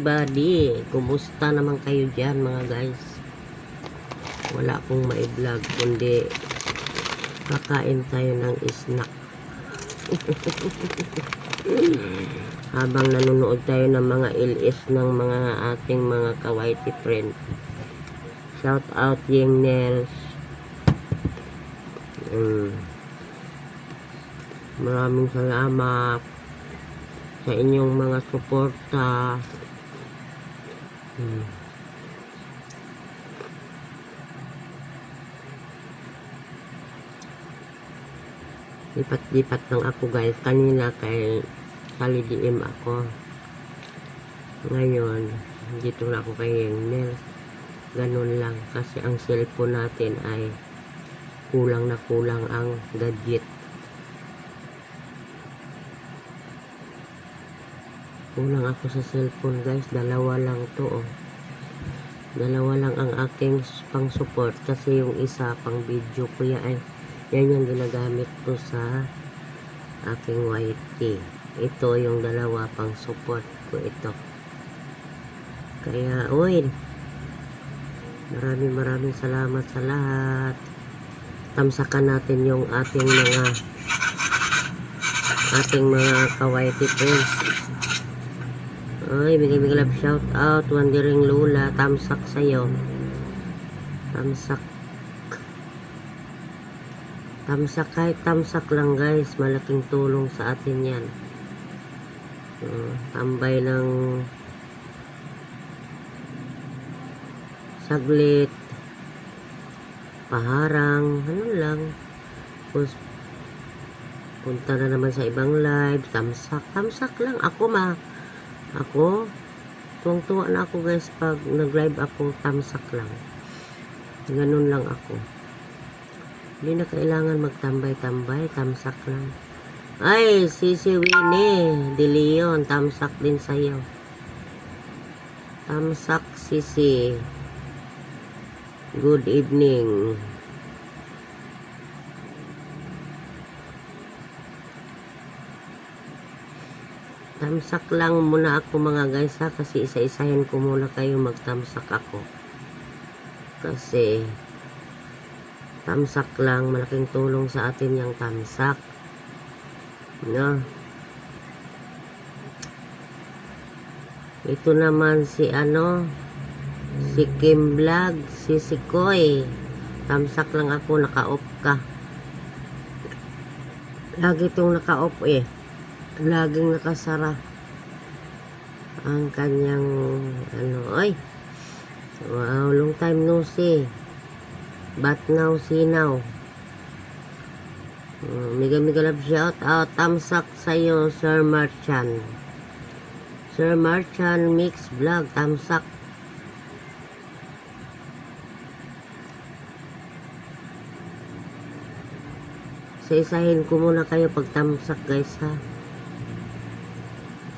everybody! Kumusta naman kayo dyan mga guys? Wala akong mai-vlog kundi kakain tayo ng snack. Habang nanonood tayo ng mga LS ng mga ating mga kawaiti friend. Shout out Ying Nels. Mm. Maraming salamat sa inyong mga suporta. Hmm. Lipat-lipat lang ako guys. Kanina kay DM ako. Ngayon, dito na ako kay Nel. Ganun lang. Kasi ang cellphone natin ay kulang na kulang ang gadget. Kulang ako sa cellphone guys. Dalawa lang to oh. Dalawa lang ang aking pang support kasi yung isa pang video ko yan yan yung ginagamit ko sa aking YT. Ito yung dalawa pang support ko ito. Kaya, uy, maraming maraming salamat sa lahat. Tamsakan natin yung ating mga ating mga kawaiti friends. Ay, bigay-bigay love shout out. Wandering Lula. Tamsak sa'yo. Tamsak. Tamsak kahit tamsak lang guys. Malaking tulong sa atin yan. Uh, tambay ng saglit. Paharang. Ano lang. Tapos punta na naman sa ibang live. Tamsak. Tamsak lang. Ako ma ako, tuwang-tuwa na ako guys pag nag-live ako, tamsak lang. Ganun lang ako. Hindi na kailangan magtambay-tambay, tamsak lang. Ay, si si Winnie, De Leon, tamsak din sa'yo. Tamsak, sisi. Good evening. Tamsak lang muna ako mga guys ha kasi isa-isahin ko muna kayo magtamsak ako. Kasi tamsak lang malaking tulong sa atin yung tamsak. No? Ito naman si ano si Kim Vlog, si Sikoy. Tamsak lang ako naka-off ka. Lagi itong naka-off eh laging nakasara ang kanyang ano ay wow long time no see but now see now uh, mega mega love shout out tamsak sa'yo Sir Marchan. Sir Marchan mix vlog tamsak. Isa-isahin ko muna kayo pag tamsak guys ha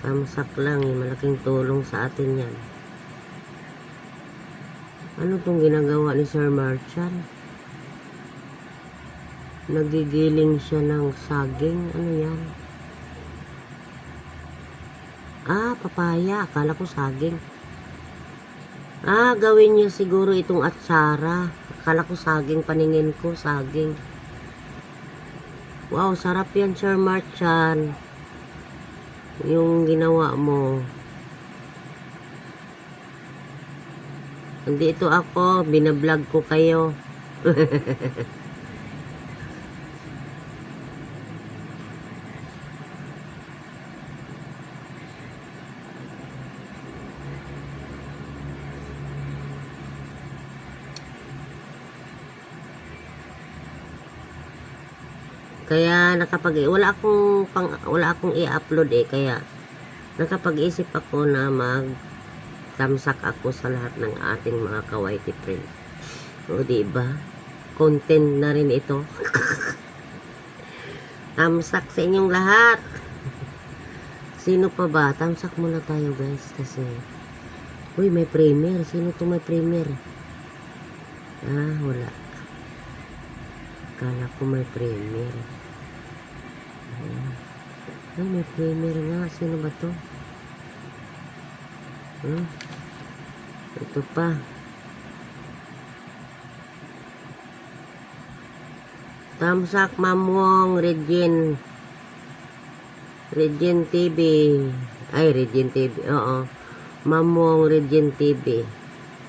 Tamsak lang eh. Malaking tulong sa atin yan. Ano tong ginagawa ni Sir Marchan? Nagigiling siya ng saging. Ano yan? Ah, papaya. Akala ko saging. Ah, gawin niya siguro itong atsara. Akala ko saging. Paningin ko saging. Wow, sarap yan Sir Marchan yung ginawa mo. Andito ako, binablog ko kayo. Kaya nakapag wala akong pang, wala akong i-upload eh kaya nakapag-isip ako na mag tamsak ako sa lahat ng ating mga kawaiti friend. O di ba? Content na rin ito. tamsak sa inyong lahat. Sino pa ba? Tamsak muna tayo guys kasi Uy, may premier. Sino to may premier? Ah, wala. Kala ko may premier. Ay, may premier nga. Sino ba to? Hmm? Ito pa. Tamsak Mamwong Regine Regine TV ay Regine TV oo Mamwong Regine TV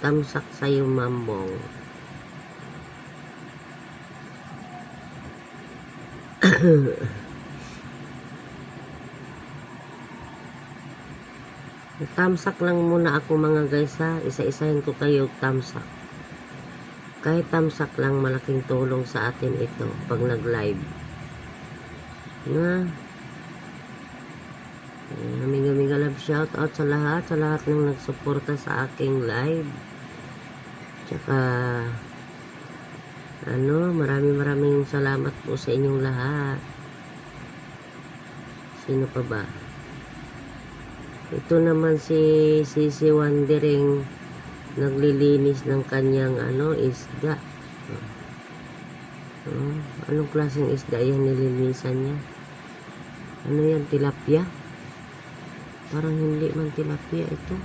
Tamsak sa'yo Mamwong Tamsak lang muna ako mga guys ha. Isa-isahin ko kayo tamsak. Kahit tamsak lang malaking tulong sa atin ito pag nag-live. Na. Huminga-minga love shout out sa lahat, sa lahat ng nagsuporta sa aking live. Tsaka ano, maraming maraming salamat po sa inyong lahat. Sino pa ba? Ito naman si Sisi Wandering naglilinis ng kanyang ano isda. Oh, anong klaseng isda yan nilinisan niya? Ano yan, tilapia? Parang hindi man tilapia ito.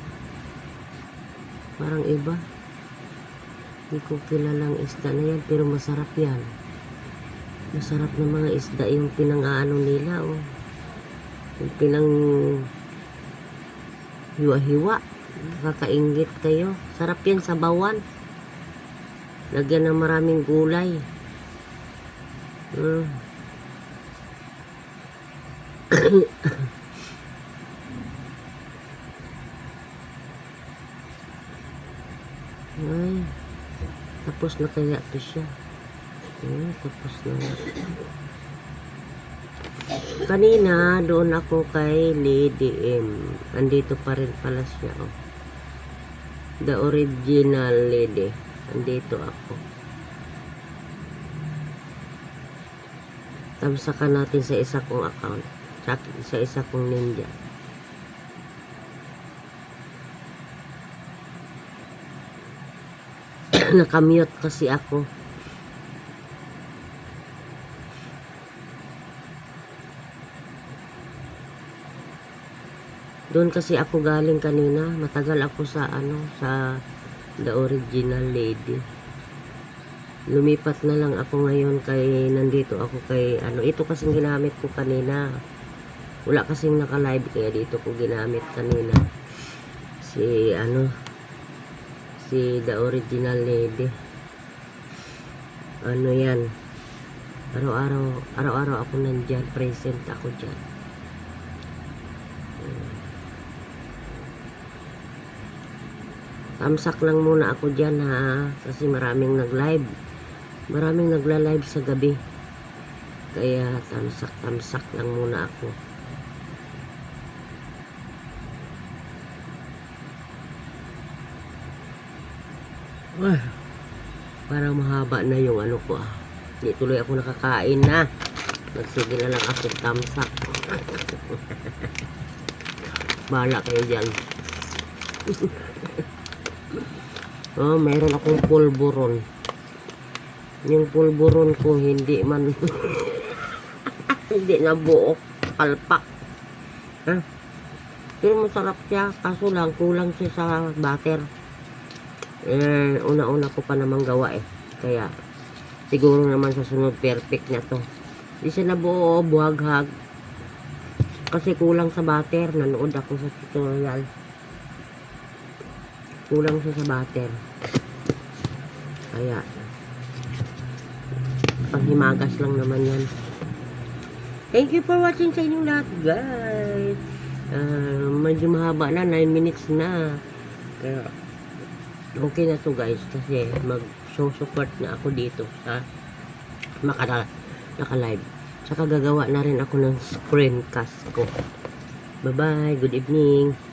Parang iba. Hindi ko kilalang isda na yan, pero masarap yan. Masarap na mga isda yung pinang-ano nila, oh. Yung pinang hiwa-hiwa. Nakakaingit kayo. Sarap yan sa bawan. Lagyan ng maraming gulay. Mm. Ay, tapos na kaya to siya. Ay, tapos na na. Kanina, doon ako kay Lady M. Andito pa rin pala siya, oh. The original lady. Andito ako. Tamsakan natin sa isa kong account. Sa, sa isa kong ninja. Nakamute kasi ako. Doon kasi ako galing kanina. Matagal ako sa ano, sa the original lady. Lumipat na lang ako ngayon kay nandito ako kay ano, ito kasing ginamit ko kanina. Wala kasing naka-live kaya dito ko ginamit kanina. Si ano, si the original lady. Ano yan? Araw-araw, araw-araw ako nandyan, present ako dyan. Tamsak lang muna ako dyan ha, kasi maraming nag-live. Maraming nagla-live sa gabi. Kaya tamsak-tamsak lang muna ako. Ay, parang mahaba na yung ano ko ah. Hindi tuloy ako nakakain na. Nagsige na lang ako tamsak. Bahala kayo dyan. Oh, mayroon akong pulburon. Yung pulburon ko hindi man hindi na buo palpak. Ha? Pero masarap siya, kaso lang kulang siya sa butter. Eh, una-una ko pa namang gawa eh. Kaya siguro naman sa sunod perfect na to. Di siya nabuo, buhaghag. Kasi kulang sa butter. Nanood ako sa tutorial kulang siya sa butter kaya panghimagas lang naman yan. Thank you for watching sa inyong lahat guys. Uh, medyo mahaba na 9 minutes na. Kaya okay na to guys kasi mag show support na ako dito sa makala naka live saka gagawa na rin ako ng screencast ko. Bye bye good evening